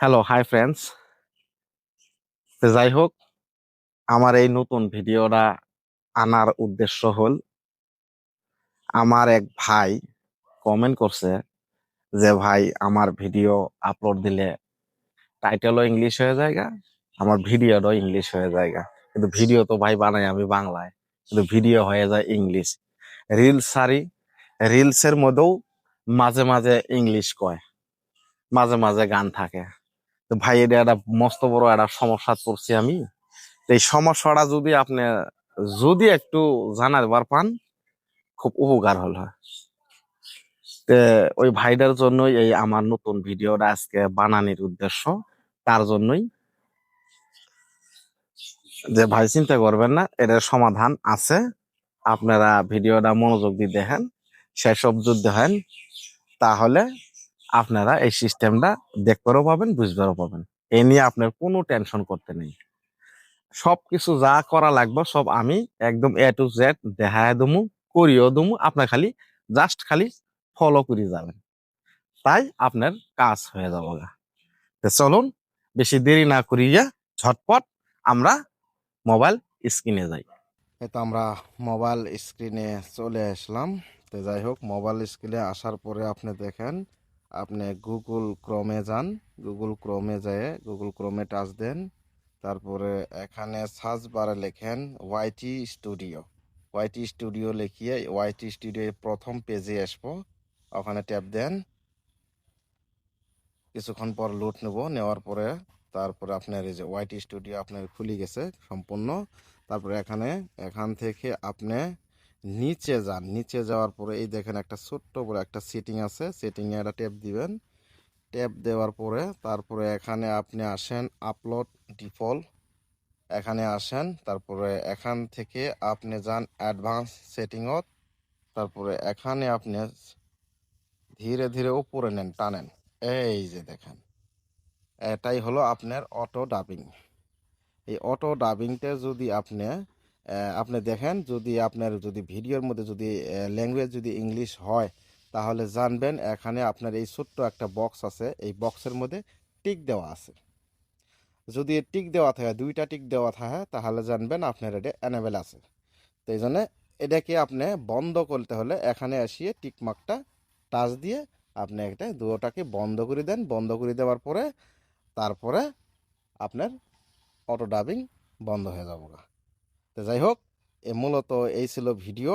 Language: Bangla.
হ্যালো হাই ফ্রেন্ডস তো যাই হোক আমার এই নতুন ভিডিওটা আনার উদ্দেশ্য হল, আমার এক ভাই কমেন্ট করছে যে, ভাই, আমার ভিডিও আপলোড দিলে টাইটেলও ইংলিশ হয়ে যায়গা, আমার ভিডিওটাও ইংলিশ হয়ে যায়গা। কিন্তু ভিডিও তো ভাই বানাই আমি বাংলায়, কিন্তু ভিডিও হয়ে যায় ইংলিশ রিলস সারি রিলসের মধ্যেও মাঝে মাঝে ইংলিশ কয়, মাঝে মাঝে গান থাকে। তো ভাই এটা একটা মস্ত বড় একটা সমস্যা পড়ছি আমি। এই সমস্যাটা যদি আপনি, যদি একটু জানাবার পান, খুব উপকার হল। ওই ভাইটার জন্যই এই আমার নতুন ভিডিওটা আজকে বানানির উদ্দেশ্য, তার জন্যই। যে ভাই, চিন্তা করবেন না এটার সমাধান আছে। আপনারা ভিডিওটা মনোযোগ দিয়ে দেখেন, সেসব যদি হয়, তাহলে আপনারা এই সিস্টেমটা দেখতেও পাবেন বুঝতেও পাবেন। এ নিয়ে আপনার কোনো টেনশন করতে নেই। সব কিছু যা করা লাগবে সব আমি একদম এ টু জেড দেখায় দমু করিও দমু আপনার খালি জাস্ট খালি ফলো করে যাবেন। তাই আপনার কাজ হয়ে যাব। তো চলুন, বেশি দেরি না করিয়া ঝটপট আমরা মোবাইল স্ক্রিনে যাই। তো আমরা মোবাইল স্ক্রিনে চলে আসলাম। তো যাই হোক মোবাইল স্ক্রিনে আসার পরে আপনি দেখেন আপনি গুগল ক্রোমে যান গুগল ক্রোমে যেয়ে গুগল ক্রোমে টাচ দেন, তারপরে এখানে সার্চ বারে লেখেন ওয়াইটি স্টুডিও ওয়াইটি স্টুডিও লিখিয়ে ওয়াইটি স্টুডিও প্রথম পেজে আসব, ওখানে ট্যাপ দেন। কিছুক্ষণ পর লোড নেব, নেওয়ার পরে তারপরে আপনার এই যে ওয়াইটি স্টুডিও আপনার খুলে গেছে সম্পূর্ণ। তারপরে এখানে, এখান থেকে আপনি নিচে যান। নিচে যাওয়ার পরে এই দেখেন একটা ছোট্ট বড় একটা সেটিং আছে। সেটিংয়ে একটা ট্যাপ দিবেন। ট্যাপ দেওয়ার পরে তারপরে এখানে আপনি আসেন আপলোড ডিফল্ট এখানে আসেন, তারপরে এখান থেকে আপনি যান অ্যাডভান্স সেটিংত তারপরে এখানে আপনি ধীরে ধীরে উপরে নেন, টানেন। এই যে দেখেন, এটাই হলো আপনার অটো ডাবিং এই অটো ডাবিংটা যদি আপনি আপনি দেখেন, যদি আপনার, যদি ভিডিওর মধ্যে যদি ল্যাঙ্গুয়েজ যদি ইংলিশ হয়, তাহলে জানবেন এখানে আপনার এই ছোট্ট একটা বক্স আছে। এই বক্সের মধ্যে টিক দেওয়া আছে। যদি টিক দেওয়া থাকে, দুইটা টিক দেওয়া থাকে, তাহলে জানবেন আপনার এটা অ্যানেবেল আছে। তো এই জন্য এটাকে আপনি বন্ধ করতে হলে এখানে আসিয়ে টিক মার্কটা টাচ দিয়ে আপনি একটা দুটোটাকে বন্ধ করে দেন। বন্ধ করে দেওয়ার পরে, তারপরে আপনার অটো ডাবিং বন্ধ হয়ে যাব। যাই হোক এ মূলত এই ছিল ভিডিও।